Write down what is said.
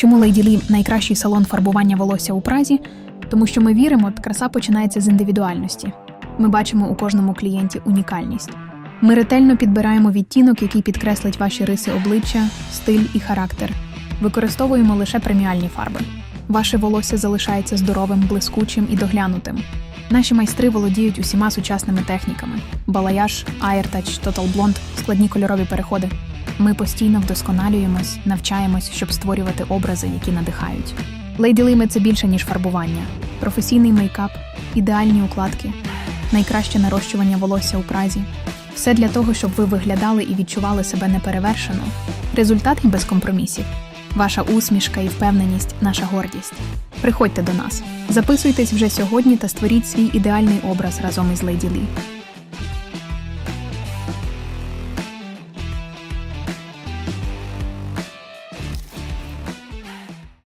Чому Lady Lee – найкращий салон фарбування волосся у Празі? Тому що ми віримо, краса починається з індивідуальності. Ми бачимо у кожному клієнті унікальність. Ми ретельно підбираємо відтінок, який підкреслить ваші риси обличчя, стиль і характер. Використовуємо лише преміальні фарби. Ваше волосся залишається здоровим, блискучим і доглянутим. Наші майстри володіють усіма сучасними техніками: балаяж, аєртач, Total Blonde, складні кольорові переходи. Ми постійно вдосконалюємось, навчаємось, щоб створювати образи, які надихають. Lady Lime – це більше ніж фарбування, професійний мейкап, ідеальні укладки, найкраще нарощування волосся у празі. Все для того, щоб ви виглядали і відчували себе неперевершено. Результат без компромісів. Ваша усмішка і впевненість наша гордість. Приходьте до нас, записуйтесь вже сьогодні та створіть свій ідеальний образ разом із Lady Lee.